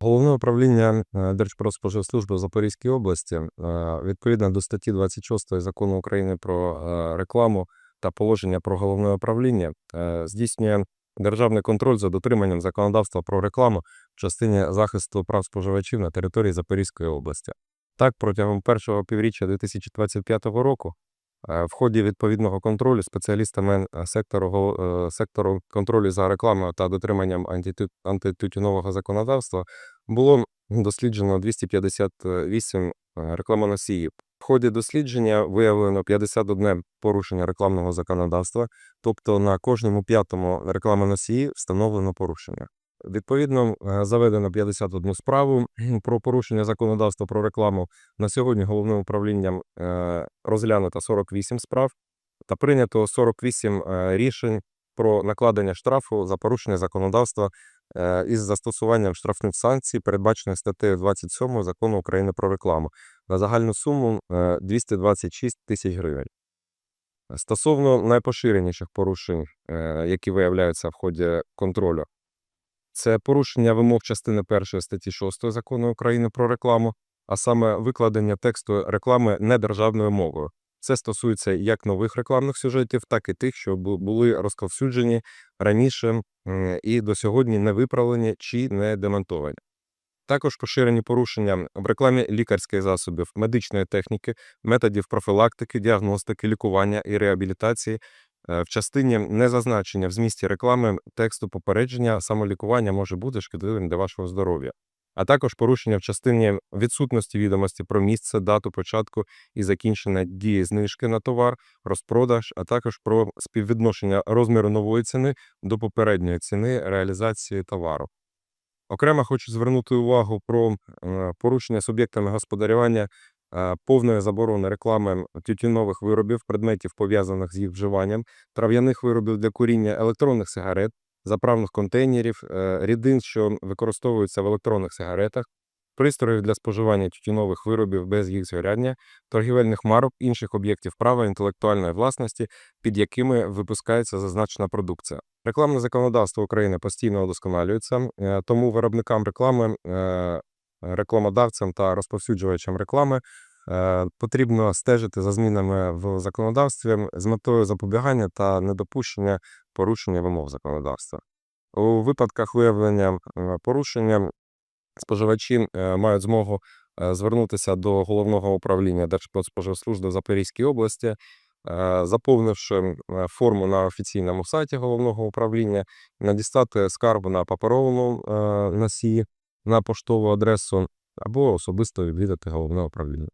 управління е, Держпродспоживслужби в Запорізькій області е, відповідно до статті 26 закону України про е, рекламу та положення про головне управління здійснює державний контроль за дотриманням законодавства про рекламу в частині захисту прав споживачів на території Запорізької області. Так, протягом першого півріччя 2025 року в ході відповідного контролю спеціалістами е, сектору, е, сектору контролю за рекламою та дотриманням антитютюнового законодавства було досліджено 258 е, рекламоносіїв. В ході дослідження виявлено 51 порушення рекламного законодавства, тобто на кожному п'ятому рекламоносії встановлено порушення. Відповідно, е, заведено 51 справу про порушення законодавства про рекламу. На сьогодні головним управлінням е, розглянуто 48 справ та прийнято 48 е, рішень про накладення штрафу за порушення законодавства із застосуванням штрафних санкцій, передбачених статтею 27 закону України про рекламу на загальну суму е, 226 тисяч гривень. Стосовно найпоширеніших порушень, які виявляються в ході контролю, це порушення вимог частини 1 статті 6 закону України про рекламу, а саме викладення тексту реклами недержавною мовою. Це стосується як нових рекламних сюжетів, так і тих, що були розповсюджені раніше і до сьогодні не виправлені чи не демонтовані. Також поширені порушення в рекламі лікарських засобів, медичної техніки, методів профілактики, діагностики, лікування і реабілітації в частині незазначення в змісті реклами тексту попередження самолікування може бути шкідливим для вашого здоров'я. А також порушення в частині відсутності відомості про місце, дату початку і закінчення дії знижки на товар, розпродаж, а також про співвідношення розміру нової ціни до попередньої ціни реалізації товару. Окремо хочу звернути увагу про е, порушення суб'єктами господарювання е, повної заборони реклами тютюнових виробів, предметів пов'язаних з їх вживанням, трав'яних виробів для куріння, електронних сигарет, заправних контейнерів, е, рідин, що використовуються в електронних сигаретах, пристроїв для споживання тютюнових виробів без їх згоряння, торгівельних марок, інших об'єктів права інтелектуальної власності, під якими випускається зазначена продукція. Рекламне законодавство України постійно удосконалюється, е, тому виробникам реклами, е, рекламодавцям та розповсюджувачам реклами е, потрібно стежити за змінами в законодавстві з метою запобігання та недопущення порушення вимог законодавства. У випадках виявлення е, порушення споживачі е, мають змогу е, звернутися до головного управління Держпродспоживслужби в Запорізькій області, е, заповнивши е, форму на офіційному сайті головного управління, надіслати скаргу на паперовому е, носії на поштову адресу або особисто відвідати головне управління.